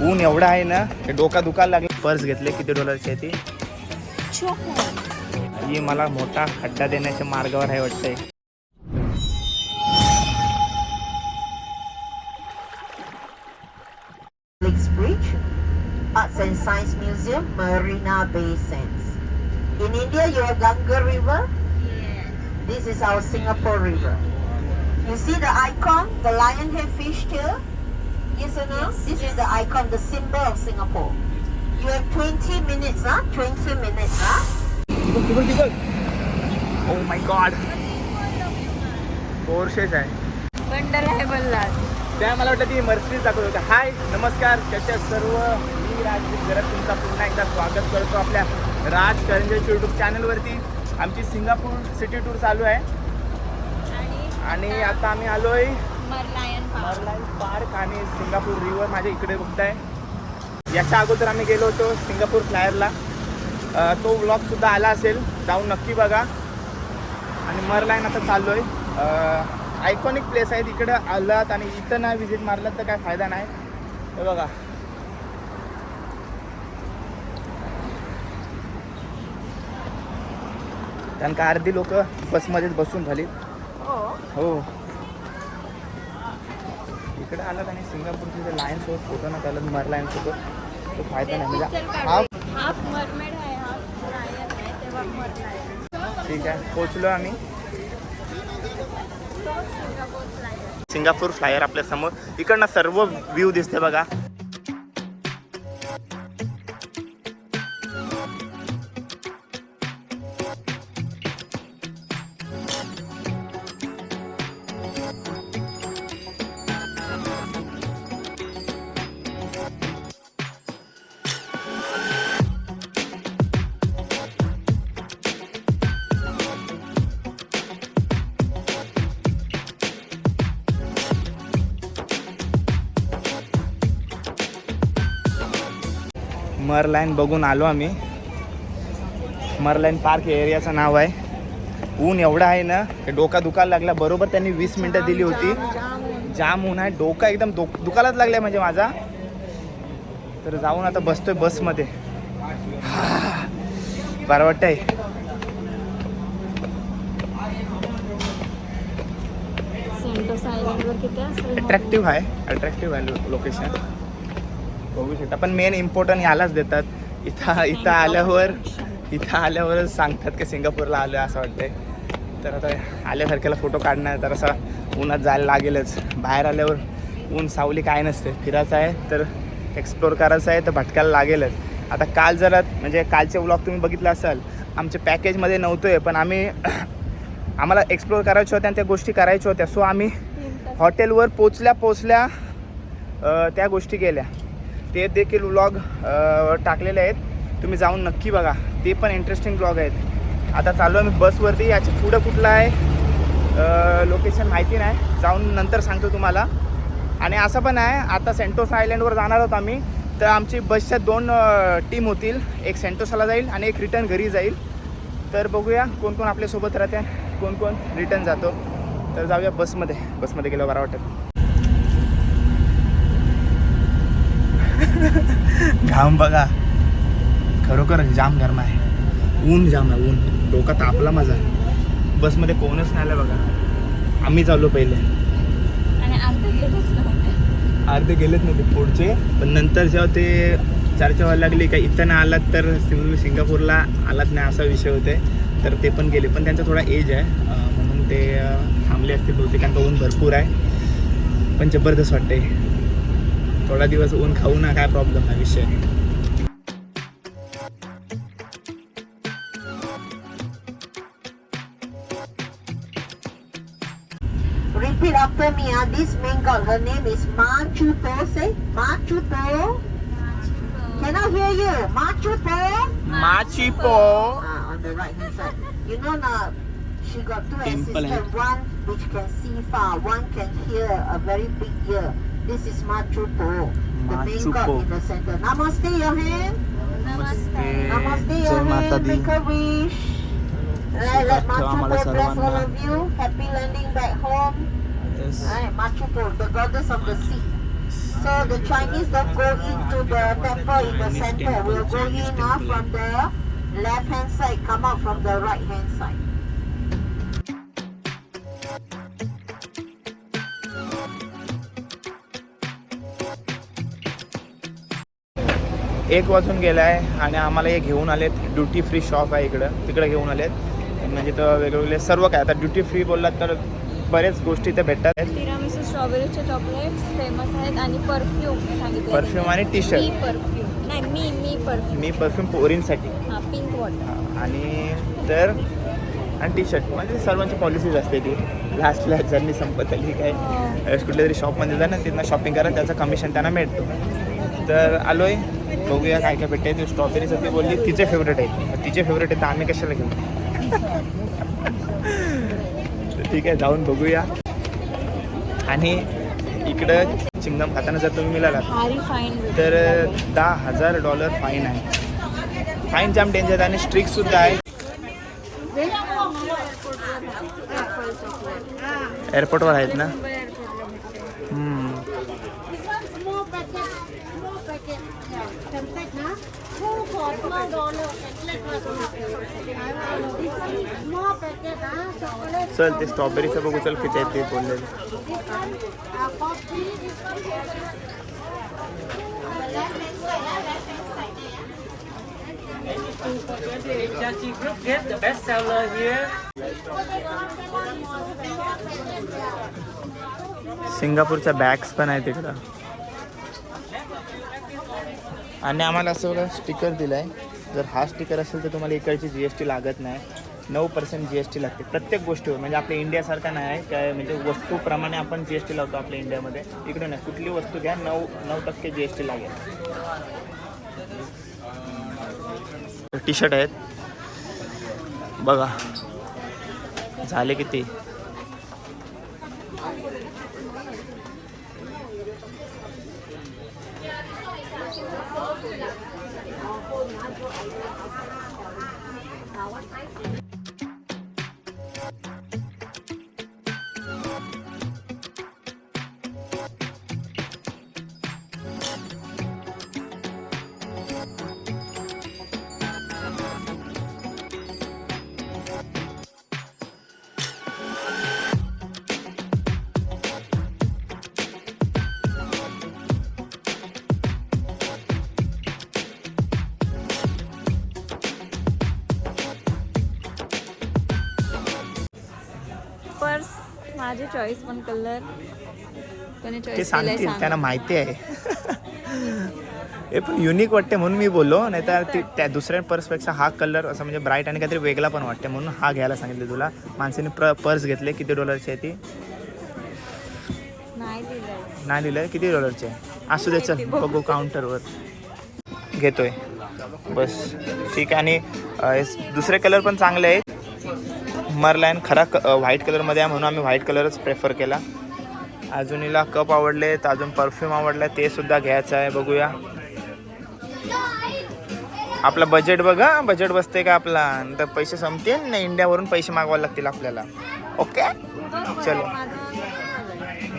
ऊन एवढं आहे ना ते डोका दुखायला लागले पर्स घेतले किती डॉलरची आहे ती ही मला मोठा खड्डा देण्याच्या मार्गावर आहे वाटतंय Arts and Science Museum, Marina Bay Sands. In India, you have Ganga River. This is our Singapore River. You see the icon, the lion head fish tail? Yes or no? this is the icon, the symbol of Singapore. You have 20 minutes, huh? 20 minutes, huh? Oh my god पोर्शेच आहे bundle आहे बल्लास त्या मला वाटलं ती Mercedes दाखवत होत्या हाय नमस्कार कशा सर्व मी राजदीप घरात तुमचा पुन्हा एकदा स्वागत करतो आपल्या राज करंजेच्या यूट्यूब चॅनलवरती आमची सिंगापूर सिटी टूर चालू आहे आणि आणि आता आम्ही आलोय मरलायन मरलाईन पार्क आणि सिंगापूर रिव्हर माझ्या इकडे बघताय याच्या अगोदर आम्ही गेलो होतो सिंगापूर फ्लायरला. तो व्लॉग सुद्धा आला असेल. जाऊन नक्की बघा. आणि मरलाईन आता चाललो आहे आयकॉनिक प्लेस आहे. तिकडे आलात आणि इथं नाही व्हिजिट मारलात तर काय फायदा नाही. हे बघा. कारण का अर्धी लोक बसमध्येच बसून झाली हो. इकडे आलात आणि सिंगापूरचे जे सोबत फोटो ना त्याला मर लायन सोबत तो फायदा नाही. म्हणजे हाफ मरमेड आहे हाफ ठीक आहे. पोचलो आम्ही. सिंगापूर फ्लायर आपल्यासमोर. इकडनं सर्व व्ह्यू दिसते बघा. मरलाईन बघून आलो आम्ही. मरलाईन पार्क हे एरियाचं नाव आहे. ऊन एवढं आहे ना हे डोका दुखायला लागला. बरोबर त्यांनी वीस मिनटं दिली होती. जाम ऊन आहे. डोका एकदम दो दुखायलाच लागलाय म्हणजे माझा. तर जाऊन आता बसतोय बसमध्ये. बरं वाटतंय. अट्रॅक्टिव्ह आहे. अट्रॅक्टिव्ह आहे लोकेशन बघू शकता. पण मेन इम्पॉर्टंट यालाच देतात. इथं इथं आल्यावर इथं आल्यावरच सांगतात की सिंगापूरला आलं असं वाटतंय. तर आता आल्यासारख्याला फोटो काढणार तर असा उन्हात जायला लागेलच. बाहेर आल्यावर ऊन सावली काय नसते. फिरायचं आहे तर एक्सप्लोर करायचं आहे तर भटकायला लागेलच. आता काल जरा म्हणजे कालचे व्लॉग तुम्ही बघितला असाल. आमच्या पॅकेजमध्ये नव्हतोय पण आम्ही आम्हाला एक्सप्लोर करायच्या होत्या आणि त्या गोष्टी करायच्या होत्या. सो आम्ही हॉटेलवर पोचल्या पोचल्या त्या गोष्टी केल्या. ते देखील व्लॉग टाकलेले आहेत. तुम्ही जाऊन नक्की बघा. ते पण इंटरेस्टिंग ब्लॉग आहेत. आता चालू आहे मी बसवरती याच्या पुढं कुठलं आहे? लोकेशन माहिती नाही. जाऊन नंतर सांगतो तुम्हाला. आणि असं पण आहे आता सेंटोसा आयलँडवर जाणार आहोत आम्ही. तर आमची बसच्या दोन टीम होतील. एक सेंटोसाला जाईल आणि एक रिटर्न घरी जाईल. तर बघूया कोण कोण आपल्यासोबत राहते कोण कोण रिटर्न जातो. तर जाऊया बसमध्ये बसमध्ये गेलं बरं वाटतं घाम बघा. खरोखर जाम गरम आहे. ऊन जाम आहे ऊन. डोका तापला माझा. बसमध्ये कोणच नाही आलं बघा. आम्ही चाललो पहिले. अर्धे गेलेच नव्हते. पुढचे. पण नंतर जेव्हा ते चर्चा व्हायला लागली का इथं नाही आलात तर सिंगापूरला आलात नाही असा विषय होते. तर ते पण गेले. पण त्यांचा थोडा एज आहे. म्हणून ते थांबले असतील बहुतेक. ऊन भरपूर आहे. पण जबरदस्त वाटते थोडा दिवस ऊन खाऊ ना काय प्रॉब्लेम नाही विषय Repeat after me, ah. This main god, her name is Ma Chu Po. Say, Ma Chu Po. Cannot hear you. Ma Chu Po. माचिपो Ah, on the right hand side. You know now, she got two Temple assistants. One which can see far, one can hear a very big ear. This is Machu Po. The main Machu in the center. Namaste, Yohen. Namaste. Namaste, your hand. Make a wish. Let, let Machu Amala Po bless all of you. Happy landing back home. Yes. Right, Machu Po, the goddess of the sea. So the Chinese don't go into the temple in the center. We'll go in now. from the left hand side, come out from the right hand side. एक वाजून गेला आहे आणि आम्हाला हे घेऊन आलेत. Duty free shop आहे इकडं. तिकडे घेऊन आलेत. म्हणजे तर वेगवेगळे सर्व काय. आता ड्युटी फ्री बोललात तर बरेच गोष्टी इथे भेटतात. आहेत तिरामिसू स्ट्रॉबेरीचे चॉकलेट्स फेमस आहेत आणि परफ्यूम सांगितलं परफ्यूम आणि टी मी शर्ट परफ्यूम नाही मी मी परफ्यूम मी परफ्यूम पोरींसाठी. हा पिंक वॉटर आणि तर आणि टी शर्ट म्हणजे सर्वांची पॉलिसीज असते ती. लास्टला जर्नी संपत आली काय. कुठल्या तरी शॉपमध्ये जा ना तिथनं शॉपिंग करा त्याचं कमिशन त्यांना मिळतो. तर आलोय. बघूया काय काय भेटते ती स्ट्रॉबेरीचं ती बोलली तिचे फेवरेट आहे तिचे फेवरेट आहे तर आम्ही कशाला घेऊ? ठीक आहे जाऊन बघूया. आणि इकडं चिंगम खाताना जर तुम्ही मिळाला तर दहा हजार डॉलर फाईन आहे. फाईन जाम डेंजर आणि स्ट्रिक्ट सुद्धा आहे. एअरपोर्टवर आहेत ना? चल ते स्ट्रॉबेरीचं बघू चल किती आहे ते बोलले सिंगापूरच्या बॅग्स पण आहेत तिकडं आणि आम्हाला असं बघा स्टिकर दिलं आहे जर हा स्टिकर असेल तर तुम्हाला इकडची जी एस टी लागत नाही. नऊ पर्सेंट जी एस टी लागते. प्रत्येक गोष्टीवर म्हणजे आपल्या इंडियासारखं नाही आहे. काय म्हणजे वस्तूप्रमाणे आपण जी एस टी लावतो आपल्या इंडियामध्ये इकडे नाही. कुठली वस्तू घ्या नऊ नऊ टक्के जी एस टी लागेल. टी शर्ट आहेत. बघा. झाले किती? पर्स चॉईस पण कलर कोणी ते चॉईस केलंय सांगतील सांग. त्यांना माहिती आहे. हे पण युनिक वाटते म्हणून मी बोललो नाही तर त्या दुसऱ्या पर्सपेक्षा हा कलर असं म्हणजे ब्राईट आणि काहीतरी वेगळा पण वाटते म्हणून हा घ्यायला सांगितलं तुला. माणसाने प्र पर्स घेतले किती डॉलरची आहे ती? नाही दिलं किती डॉलरची आहे? असू दे चल बघू काउंटरवर घेतोय. बस. ठीक आहे आणि अं, हे दुसरे कलर पण चांगले आहेत. मरलाईन खरा क व्हाईट कलरमध्ये आहे म्हणून आम्ही व्हाईट कलरच प्रेफर केला. अजून हिला कप आवडले तर अजून परफ्यूम आवडला ते सुद्धा घ्यायचं आहे बघूया. आपला बजेट बघा बजेट बसते का आपला? तर पैसे संपतील ना इंडियावरून पैसे मागवावे लागतील आपल्याला. ओके चलो.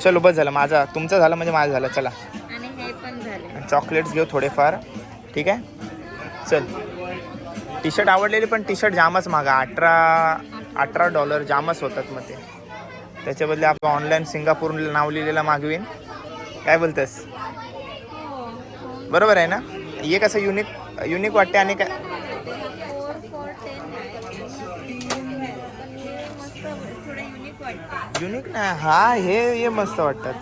चलो बस झालं. माझा तुमचं झालं म्हणजे माझं झालं. चला. चॉकलेट्स घेऊ थोडेफार. ठीक आहे? चल. टी शर्ट आवडलेली पण टी शर्ट जामच मागा. अठरा अठरा डॉलर जामच होतात मग ते. त्याच्या बदले आपण ऑनलाईन सिंगापूर नाव लिहिलेलं मागवीन. काय बोलतेस? बरोबर आहे ना? हे कसं युनिक युनिक वाटते आणि काय? युनिक नाही हा हे हे मस्त वाटतात.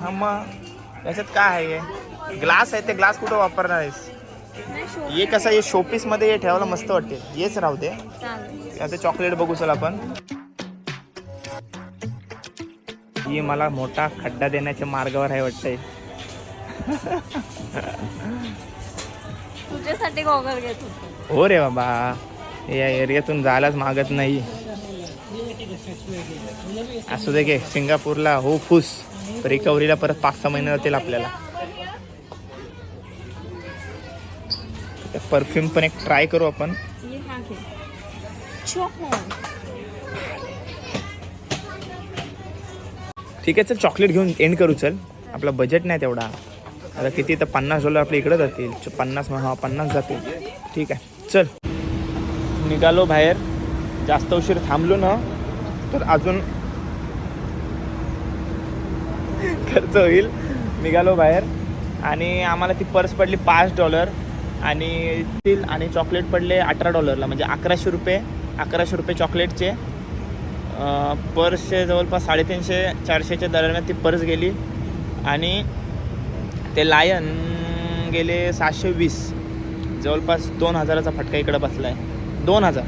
हा मग. याच्यात काय आहे हे? ग्लास आहे ते ग्लास कुठं वापरणार आहेस? हे कसं हे शोपीसमध्ये हे ठेवायला मस्त वाटते. हेच राहू दे. चालेल. आता चॉकलेट बघू चल आपण. ही मला मोठा खड्डा देण्याच्या मार्गावर आहे वाटतंय. तुझ्यासाठी गॉगल घेत हो रे बाबा. या एरियातून जायलाच मागत नाही. असू दे सिंगापूरला हो फुस. रिकव्हरीला परत पाच सहा महिने जातील आपल्याला. परफ्यूम पण एक ट्राय करू आपण. ये हा घे. चॉकलेट ठीक आहे चल चॉकलेट घेऊन एंड करू चल. आपला बजेट नाही तेवढा. आता किती तर पन्नास डॉलर आपल्या इकडे जातील. पन्नास हा पन्नास जातील. ठीक आहे चल. निघालो बाहेर. जास्त उशीर थांबलो ना तर अजून खर्च होईल. निघालो बाहेर. आणि आम्हाला ती पर्स पडली पाच डॉलर आणि तील आणि चॉकलेट पडले अठरा डॉलरला म्हणजे अकराशे रुपये अकराशे रुपये चॉकलेटचे. पर्सचे जवळपास साडेतीनशे चारशेच्या दरम्यान ती पर्स गेली. आणि ते लायन गेले सहाशे वीस जवळपास दोन हजाराचा फटका इकडं बसला आहे दोन हजार.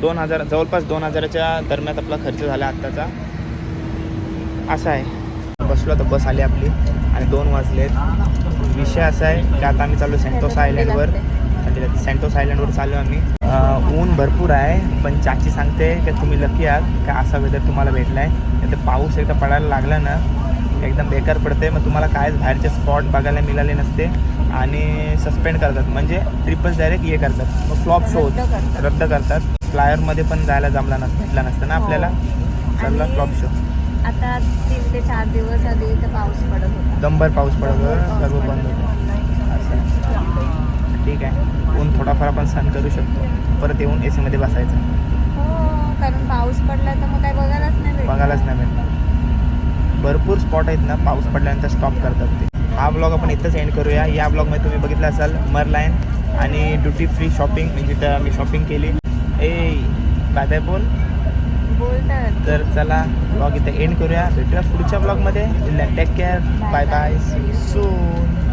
दोन हजार जवळपास दोन हजाराच्या दरम्यान आपला खर्च झाला आत्ताचा. असा आहे. बसलो तर बस आली आपली. आणि दोन वाजलेत. विषय असा आहे की आता आम्ही चाललो सेंटोस आयलँडवर सेंटोस आयलँडवर चाललो आम्ही. ऊन भरपूर आहे पण चाची सांगते की तुम्ही लकी आहात का असा वेदर तुम्हाला भेटला आहे तर पाऊस एकदा पडायला लागला ना एकदम बेकार पडते मग तुम्हाला कायच बाहेरचे स्पॉट बघायला मिळाले नसते आणि सस्पेंड करतात. म्हणजे ट्रिपच डायरेक्ट हे करतात. मग फ्लॉप शो रद्द करतात. रद्द करतात फ्लायरमध्ये पण जायला जमला नस भेटला नसतं ना. आपल्याला. चालला फ्लॉप शो आता तीन ते चार दिवस आधी इथं पाऊस पडत होता. दंबर पाऊस पडत होता, सर्व बंद होतं. असं. ठीक आहे. ऊन थोडाफार आपण सहन करू शकतो. परत येऊन ए सीमध्ये बसायचं. हो कारण पाऊस पडला तर मग काय बघायलाच नाही. बघायलाच नाही भेटणार. भरपूर स्पॉट आहेत ना पाऊस पडल्यानंतर स्टॉप करतात ते. हा ब्लॉग आपण इथंच एंड करूया. या ब्लॉगमध्ये तुम्ही बघितलं असाल मरलाईन आणि ड्युटी फ्री शॉपिंग म्हणजे जिथं आम्ही शॉपिंग केली. ए काय काय बोल? तर चला ब्लॉग इथं एंड करूया. भेटूया पुढच्या ब्लॉगमध्ये take care bye bye see soon